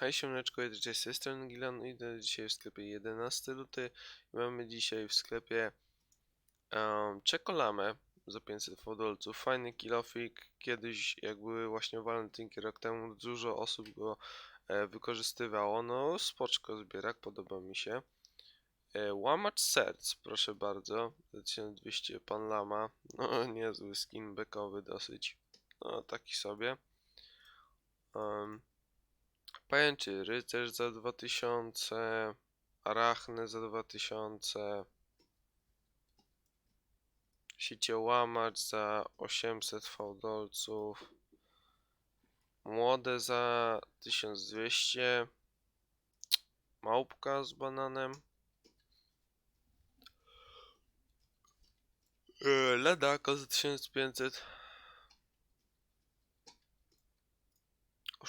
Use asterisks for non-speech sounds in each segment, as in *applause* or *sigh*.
Hej siemneczko, ja dzisiaj z tej strony Gilan, idę dzisiaj w sklepie 11 luty mamy dzisiaj w sklepie um, czekolamę za 500 fodolców, fajny kilofik, kiedyś jak były właśnie walentynki rok temu dużo osób go e, wykorzystywało, no spoczko zbierak, podoba mi się. E, łamacz serc, proszę bardzo, 1200 pan lama, no *laughs* niezły skin bekowy dosyć, no taki sobie. Um, Pajęczy rycerz za 2000, arachny za 2000, siciołamacz za 800 fałdolców, młode za 1200, małpka z bananem, ledako za 1500,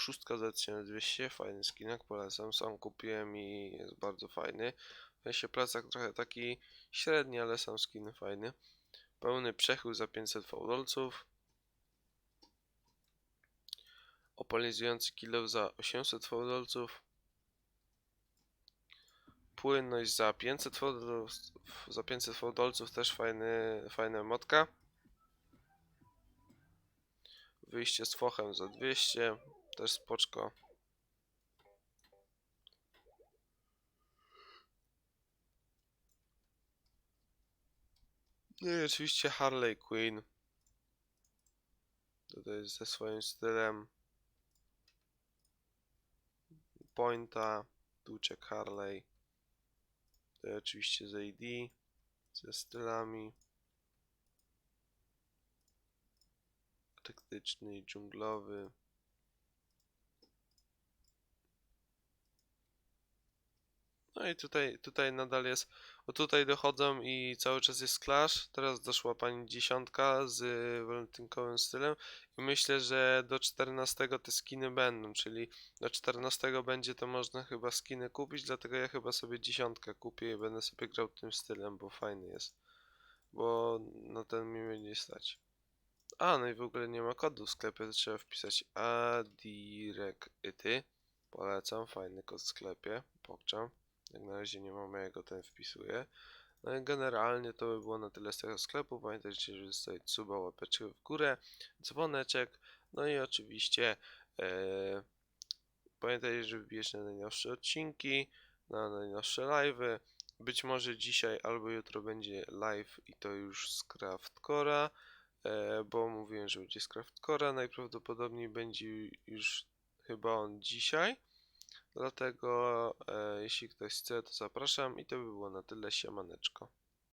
Szóstka za 1200, fajny skinek, polecam, sam kupiłem i jest bardzo fajny. W sensie plecak trochę taki średni, ale sam skin fajny. Pełny przechył za 500 fałdolców. Opalizujący kilow za 800 fałdolców. Płynność za 500 fałdolców, za 500 fałdolców też fajny, fajna motka. Wyjście z fochem za 200, też spoczko. No i oczywiście Harley Quinn. Tutaj ze swoim stylem. Pointa, Duczek Harley. Tutaj oczywiście z AD, ze stylami. Taktyczny i dżunglowy. No i tutaj, tutaj nadal jest, bo tutaj dochodzą i cały czas jest Clash, teraz doszła pani dziesiątka z walentynkowym stylem i myślę, że do 14 te skiny będą, czyli do 14 będzie to można chyba skiny kupić, dlatego ja chyba sobie dziesiątkę kupię i będę sobie grał tym stylem, bo fajny jest, bo na ten mi będzie stać. A, no i w ogóle nie ma kodu w sklepie, to trzeba wpisać adirekty. Polecam, fajny kod w sklepie, pokczam. Jak na razie nie mamy, jak go ten wpisuję. No i generalnie to by było na tyle z tego sklepu. Pamiętajcie, żeby zostawić suba, łapeczkę w górę, dzwoneczek. No i oczywiście e, pamiętajcie, żeby wbijać na najnowsze odcinki, na najnowsze live'y. Być może dzisiaj albo jutro będzie live i to już z Craftcora, e, bo mówiłem, że będzie z Craftcora. Najprawdopodobniej będzie już chyba on dzisiaj. Dlatego e, jeśli ktoś chce, to zapraszam i to by było na tyle. Siemaneczko.